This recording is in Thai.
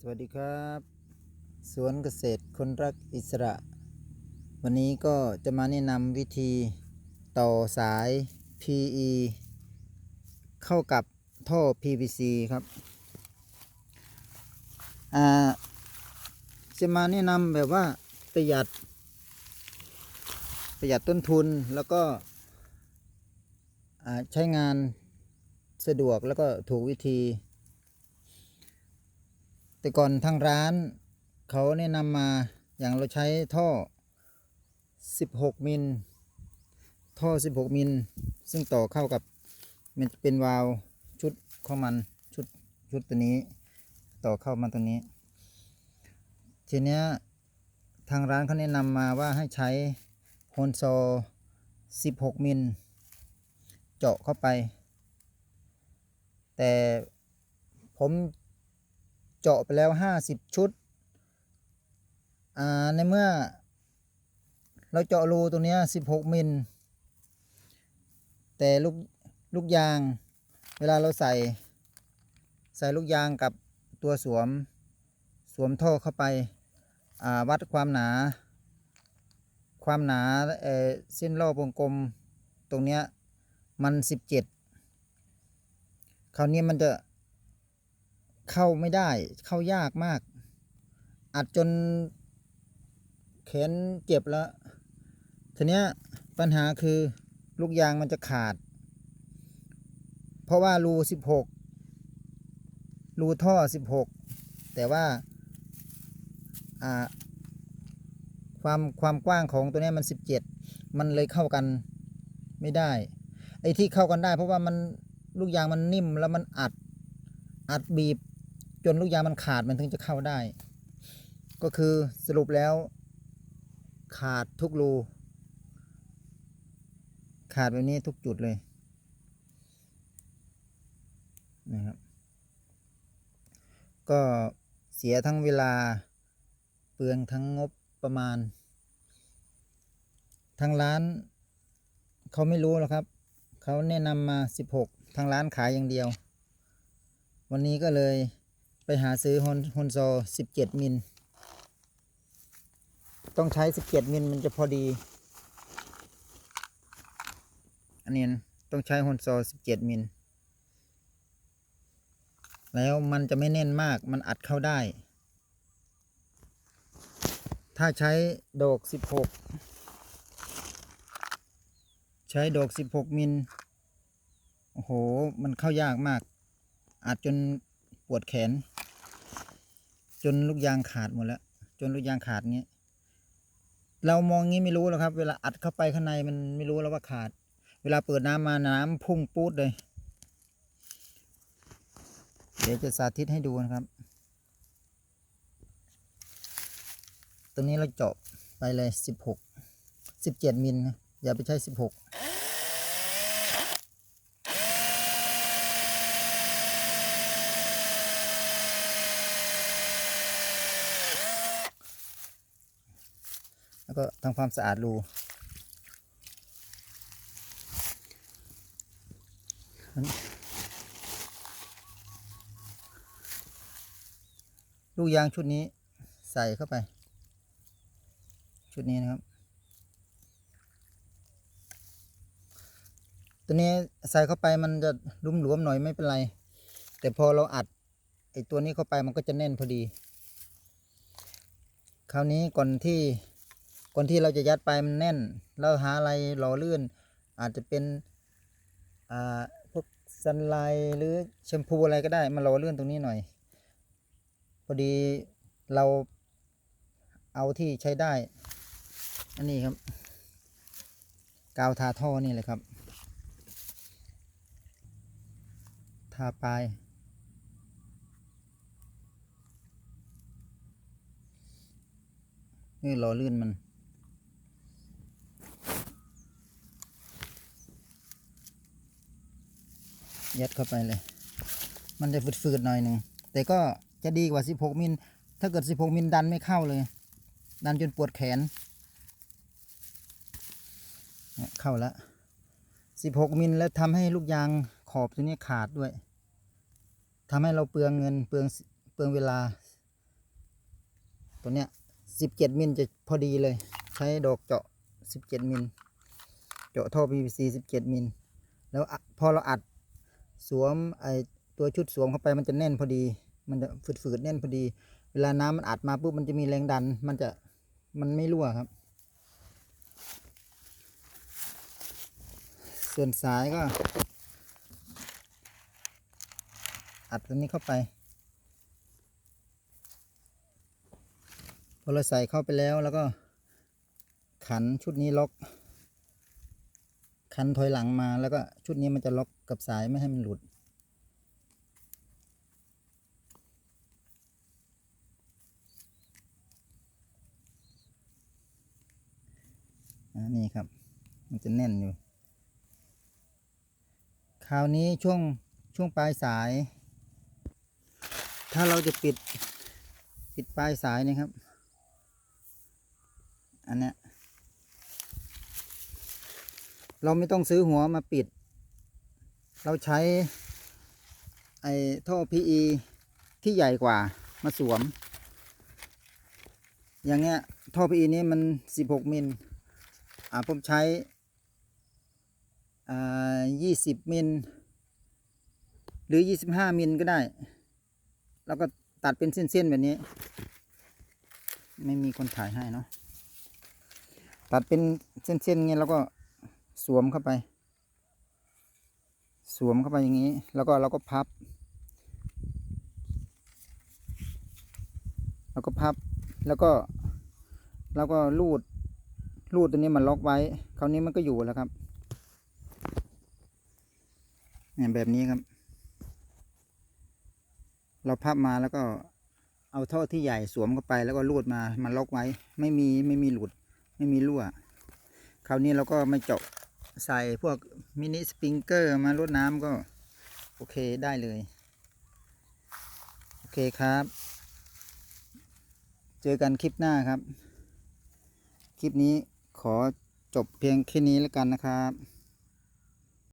สวัสดีครับ สวนเกษตรคนรักอิสระ วันนี้ก็จะมาแนะนำวิธีต่อสาย PE เข้ากับท่อ PVC ครับจะมาแนะนำแบบว่าประหยัด ประหยัดต้นทุนแล้วก็ใช้งานสะดวกแล้วก็ถูกวิธี แต่ก่อนทางร้าน เขาแนะนำมาอย่างเราใช้ท่อ 16 มิล ท่อ 16 มิล ซึ่งต่อเข้ากับมันเป็นวาล์วชุดของมันชุดชุดตัวนี้ ต่อเข้ามาตัวนี้ ทีเนี้ยทางร้านเขาแนะนำมาว่าให้ใช้โฮนโซ 16 มิล เจาะเข้าไป แต่ผม เจาะไปแล้ว 50 ชุด อ่า ในเมื่อ เราเจาะรูตรงนี้ 16 มิล แต่ลูกลูกยาง เวลาเราใส่ ใส่ลูกยางกับตัวสวม สวมท่อเข้าไป อ่า วัดความหนา ความหนาเอเส้นรอบวงกลม ตรงเนี้ย มัน 17 คราวนี้มันจะ เข้าไม่ได้ เข้ายากมาก อัดจนแขนเจ็บแล้วทีเนี้ยปัญหาคือลูกยางมันจะขาด เพราะว่ารูสิบหกรูท่อสิบหกแต่ว่าอ่าความความกว้างของตัวเนี้ยมันสิบเจ็ดมันเลยเข้ากันไม่ได้ ไอ้ที่เข้ากันได้ เพราะว่ามันลูกยางมันนิ่มแล้วมันอัดอัดบีบ จนลูกยางมันขาดมันถึงจะเข้าได้ ก็คือสรุปแล้ว ขาดทุกรู ขาดแบบนี้ทุกจุดเลยนะครับก็เสียทั้งเวลาเปลืองทั้งงบประมาณ ทางร้านเขาไม่รู้หรอกครับ เขาแนะนำมา 16 ทางร้านขายอย่างเดียว วันนี้ก็เลย ไปหาซื้อฮอนฮอนโซ17 มิล ต้องใช้ 17 มิลมันจะพอดี อันนี้ต้องใช้ฮอนโซ17 มิล แล้วมันจะไม่แน่นมากมันอัดเข้าได้ ถ้าใช้ดอก 16 ใช้ดอก 16 มิล โอ้โห มันเข้ายากมากอัดจนปวดแขน จนลูกยางขาดหมดแล้ว จนลูกยางขาดเงี้ยเรามองงี้ไม่รู้หรอกครับ เวลาอัดเข้าไปข้างในมันไม่รู้แล้วว่าขาด เวลาเปิดน้ำมาน้ำพุ่งปูดเลย เดี๋ยวจะสาธิตให้ดูนะครับ ตรงนี้เราเจาะไปเลยสิบหกสิบเจ็ดมิลนะอย่าไปใช้สิบหก แล้วก็ทำความสะอาดรูลูกยางชุดนี้ใส่เข้าไป ชุดนี้นะครับ ตัวนี้ใส่เข้าไปมันจะลุ่มหลวมหน่อยไม่เป็นไร แต่พอเราอัดไอตัวนี้เข้าไปมันก็จะแน่นพอดี คราวนี้ก่อนที่ ก่อนที่เราจะยัดไปมันแน่น เราหาอะไรหล่อลื่น อาจจะเป็นอ่าพวกซันไลท์หรือแชมพูอะไรก็ได้มาหล่อลื่นตรงนี้หน่อย พอดีเราเอาที่ใช้ได้ อันนี้ครับ กาวทาท่อนี่เลยครับ ทาปลายนี่รอลื่นมัน ยัดเข้าไปเลย มันจะฝืดๆหน่อยหนึ่ง แต่ก็จะดีกว่า 16 มิล ถ้าเกิด 16 มิลดันไม่เข้าเลย ดันจนปวดแขน เข้าแล้ว 16 มิลแล้วทำให้ลูกยางขอบตัวนี้ขาดด้วย ทำให้เราเปลืองเงินเปลืองเปลืองเวลา ตัวเนี้ยสิบเจ็ดมิลจะพอดีเลย ใช้ดอกเจาะสิบเจ็ดมิล เจาะท่อ PVC สิบเจ็ดมิล แล้วพอเราอัด สวมไอตัวชุดสวมเข้าไปมันจะแน่นพอดี มันจะฝืดๆแน่นพอดี เวลาน้ำมันอัดมาปุ๊บมันจะมีแรงดัน มันจะมันไม่รั่วครับ ส่วนสายก็ อัดตัวนี้เข้าไปพอเราใส่เข้าไปแล้วแล้วก็ ขันชุดนี้ล็อก ขันถอยหลังมาแล้วก็ชุดนี้มันจะล็อก กับสายไม่ให้มันหลุด นี่ครับ มันจะแน่นอยู่ คราวนี้ช่วงช่วงปลายสาย ถ้าเราจะปิดปิดปลายสายนะครับ อันเนี้ยเราไม่ต้องซื้อหัวมาปิด เราใช้ไอ้ท่อ PE ที่ใหญ่กว่ามาสวม อย่างเงี้ยท่อ PE นี้มัน 16 มิลอ่าผมใช้อ่า20 มิลหรือ 25 มิลก็ได้ แล้วก็ตัดเป็นเส้น ๆ แบบนี้ ไม่มีคนถ่ายให้เนาะตัดเป็นเส้นๆเงี้ยแล้วก็สวมเข้าไป สวมเข้าไปอย่างนี้ แล้วก็เราก็พับ แล้วก็พับ แล้วก็แล้วก็ลูด ลูดตัวนี้มันล็อกไว้ คราวนี้มันก็อยู่แล้วครับเนี่ยแบบนี้ครับ เราพับมาแล้วก็เอาท่อที่ใหญ่สวมเข้าไป แล้วก็ลูดมา มันล็อกไว้ ไม่มีไม่มีหลุด ไม่มีรั่ว คราวนี้เราก็ไม่เจาะ ใส่พวกมินิสปริงเกอร์มารดน้ำก็ โอเคได้เลย โอเคครับ เจอกันคลิปหน้าครับ คลิปนี้ขอจบเพียงแค่นี้แล้วกันนะครับ